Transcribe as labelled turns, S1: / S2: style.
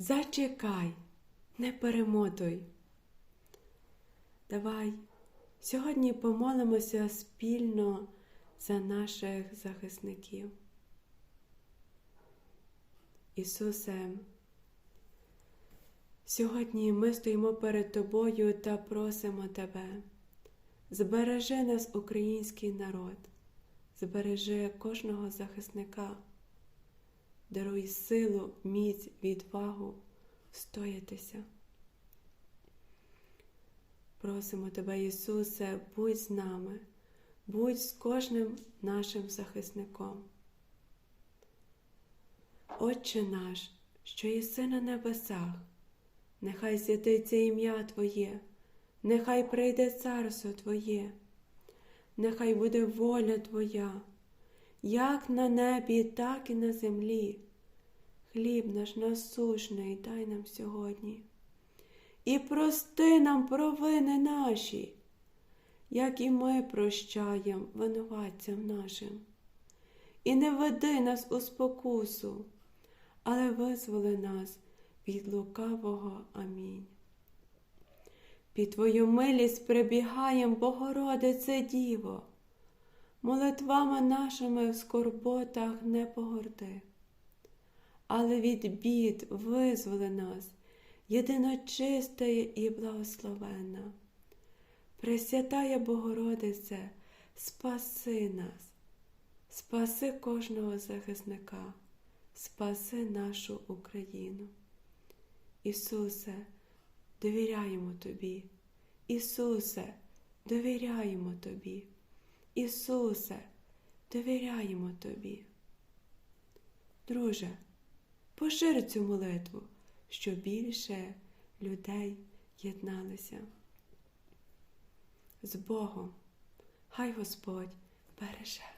S1: Зачекай, не перемотуй. Давай сьогодні помолимося спільно за наших захисників. Ісусе, сьогодні ми стоїмо перед Тобою та просимо Тебе. Збережи нас, український народ, збережи кожного захисника, даруй силу, міць, відвагу стоятися. Просимо Тебе, Ісусе, будь з нами, будь з кожним нашим захисником. Отче наш, що єси на небесах, нехай святиться ім'я Твоє, нехай прийде царство Твоє, нехай буде воля Твоя, як на небі, так і на землі. Хліб наш насушний дай нам сьогодні. І прости нам провини наші, як і ми прощаємо винуватцям нашим. І не веди нас у спокусу, але визволи нас від лукавого. Амінь. Під Твою милість прибігаєм, Богородице Діво, молитвами нашими в скорботах не погорди, але від бід визволи нас, єдиночистає і благословенна. Пресвятая Богородице, спаси нас, спаси кожного захисника, спаси нашу Україну. Ісусе, довіряємо Тобі. Ісусе, довіряємо Тобі. Ісусе, довіряємо Тобі. Друже, пошир цю молитву, щоб більше людей єдналися. З Богом, хай Господь береже.